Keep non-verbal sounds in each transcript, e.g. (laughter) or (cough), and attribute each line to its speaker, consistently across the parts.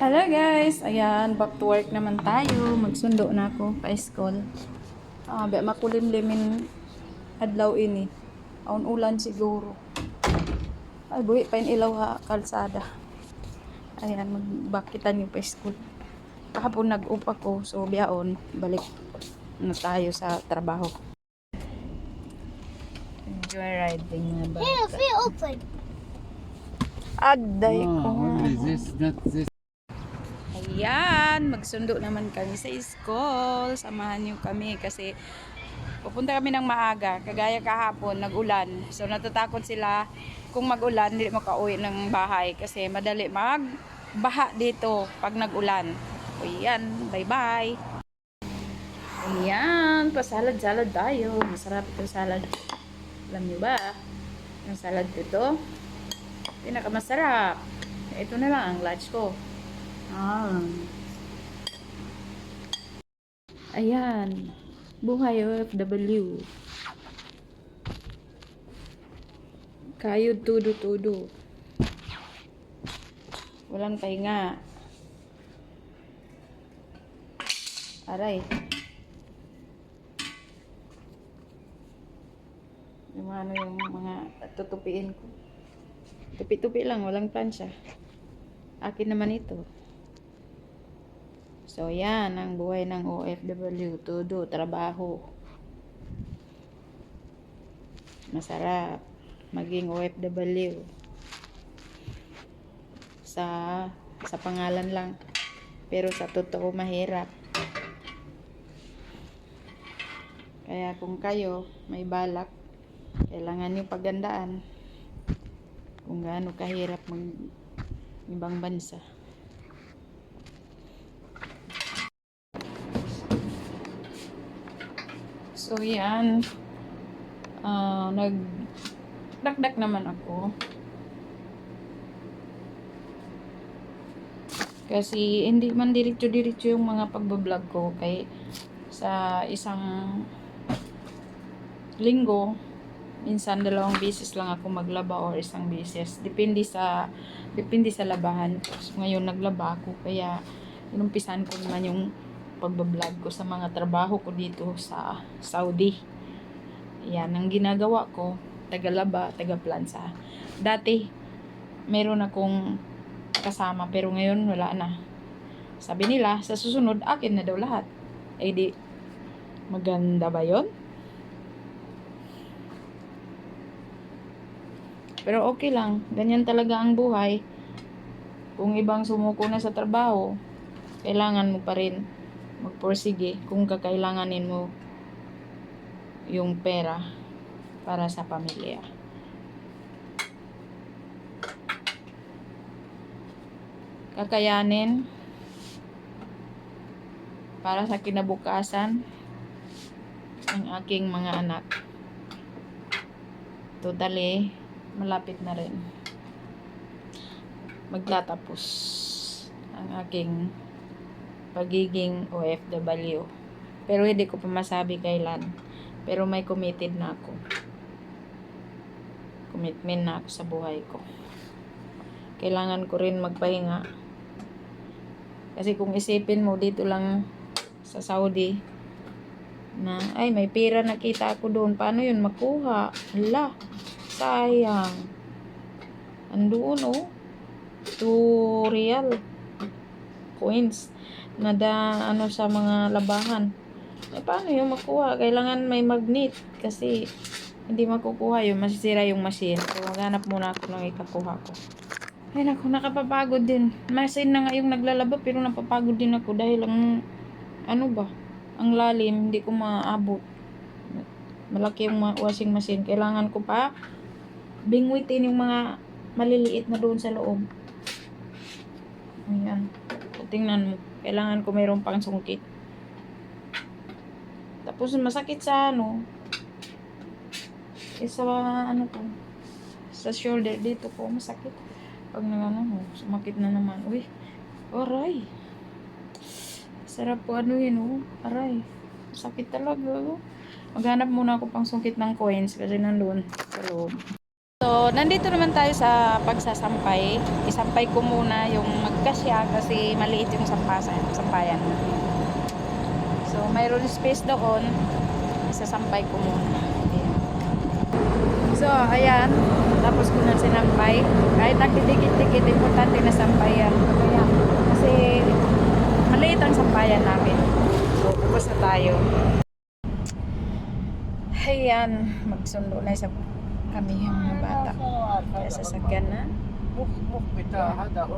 Speaker 1: Hello guys! Ayan, back to work naman tayo. Magsundo na ako pa school. Ah, ba makulimlimin adlaw ini. Aun ulan siguro. Ay, buhi pa yung ilaw ha, kalsada. Ayan, magbakitan yung pa school. Kahapon nag-up ako, so biyaon, balik na tayo sa trabaho. Enjoy riding na ba?
Speaker 2: Hey, open.
Speaker 1: Aday ko.
Speaker 3: Oh, this, not this.
Speaker 1: Ayan, magsundo naman kami sa school. Samahan niyo kami kasi pupunta kami ng maaga. Kagaya kahapon, nag-ulan. So natatakot sila kung mag-ulan, hindi makauwi ng bahay kasi madali magbaha dito pag nag-ulan. O yan, bye-bye. Ayan, pasalad-salad tayo. Masarap itong salad. Alam niyo ba? Yung salad dito, pinakamasarap. Ito na lang ang lunch ko. Ah. Ayan. Buhay OFW. Kayod tudo-tudo. Walang pahinga. Aray. Yung ano yung mga tutupiin ko. Tupi-tupi lang, walang plansya. Akin naman ito. So, yan ang buhay ng OFW. Todo, trabaho. Masarap maging OFW. Sa sa pangalan lang. Pero sa totoo mahirap. Kaya kung kayo may balak, kailangan nyo pagandaan kung gaano kahirap mag ibang bansa. So, yan. Ah, nag dakdak naman ako. Kasi hindi man diretso-diretso yung mga pagbablog ko kay sa isang linggo minsan dalawang beses lang ako maglaba or isang beses depende sa depende sa labahan so, ngayon naglaba ako kaya inumpisan ko naman yung pagbablog ko sa mga trabaho ko dito sa Saudi yan ang ginagawa ko tagalaba taga-plansa dati meron akong kasama pero ngayon wala na sabi nila sa susunod akin na daw lahat ay di maganda ba yon Pero okay lang. Ganyan talaga ang buhay. Kung ibang sumuko na sa trabaho, kailangan mo pa rin magpursige kung kakailanganin mo yung pera para sa pamilya. Kakayanin para sa kinabukasan ng aking mga anak. Totally, malapit na rin magtatapos ang aking pagiging OFW. Pero hindi ko pa masabi kailan. Pero may committed na ako. Commitment na ako sa buhay ko. Kailangan ko rin magpahinga. Kasi kung isipin mo dito lang sa Saudi na ay may pera nakita ako doon. Paano yun makuha? Hala, sayang. Andoon oh. 2 real coins na da ano sa mga labahan. Eh paano yung makuha? Kailangan may magnet kasi hindi makukuha yun. Masisira yung machine. So maghanap muna ako ng ikakuha ko. Ay naku, nakapapagod din. Machine na nga yung naglalaba pero napapagod din ako dahil ang ano ba? Ang lalim, hindi ko maabot. Malaki yung washing machine. Kailangan ko pa bingwitin yung mga maliliit na doon sa loob. Ayan. Tingnan mo. Kailangan ko mayroong pang sungkit. Tapos masakit sa ano. Eh, sa ano ko. Sa shoulder dito ko masakit. Pag nang ano, sumakit na naman. Uy, aray. Sarap po ano yun, oh. Aray. Sakit talaga, oh. Maghanap muna ako pang sungkit ng coins kasi nandun sa loob. So, nandito naman tayo sa pagsasampay. Isampay ko muna yung magkasya kasi maliit yung sampasan, sampayan. So, mayroon space doon. Isasampay ko muna. Ayan. So, ayan. Tapos ko na sinampay. Kahit nagdidikit-dikit, importante na sampayan. Ayan. Kasi maliit ang sampayan namin. So, bukas na tayo. Ayan. Magsundo na sa kami yung mga bata. Kaya sasakyan na.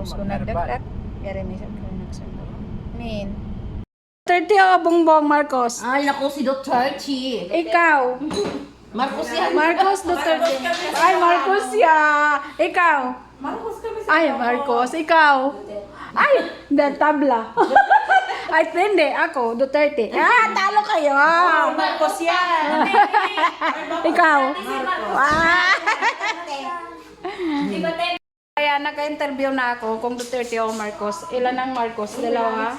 Speaker 2: Gusto
Speaker 1: nagdagdag. Pero may sakyan nagsunod. Min. Duterte o oh, Bongbong Marcos?
Speaker 3: Ay, naku si Duterte.
Speaker 1: Ikaw.
Speaker 3: Marcos yan.
Speaker 1: Marcos Duterte. Ay, Marcos yan. Ikaw. Marcos kami sa Ay, Marcos. Ikaw. Ay, the tabla. (laughs) Ay, hindi. Ako, Duterte. (laughs) Ah, talo kayo.
Speaker 3: Marcos yan.
Speaker 1: Ikaw. Ah. Kaya naka-interview na ako kung Duterte o Marcos. Ilan ang Marcos? Dalawa?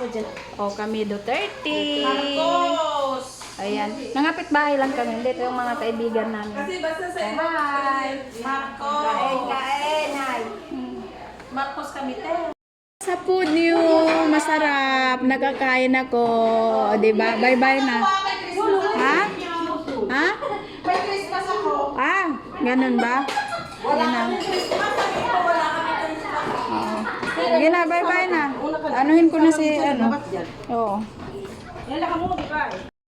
Speaker 1: O kami Duterte.
Speaker 3: Marcos.
Speaker 1: Ayan. Nangapit bahay lang kami. Dito yung mga kaibigan namin.
Speaker 3: Kasi basta sa
Speaker 1: Hi.
Speaker 3: Marcos.
Speaker 1: Kain, kain. Hi.
Speaker 3: Marcos kami te.
Speaker 1: Sa food niyo, masarap. Nakakain ako. O, diba? Bye-bye na. Ha? Ha?
Speaker 3: May Christmas ako.
Speaker 1: Ah, ganun ba? Wala na.
Speaker 3: Wala kami Christmas.
Speaker 1: Oo. Bye-bye na. Anuhin ko na si, ano. Oo.
Speaker 3: Yan lang mo, ba?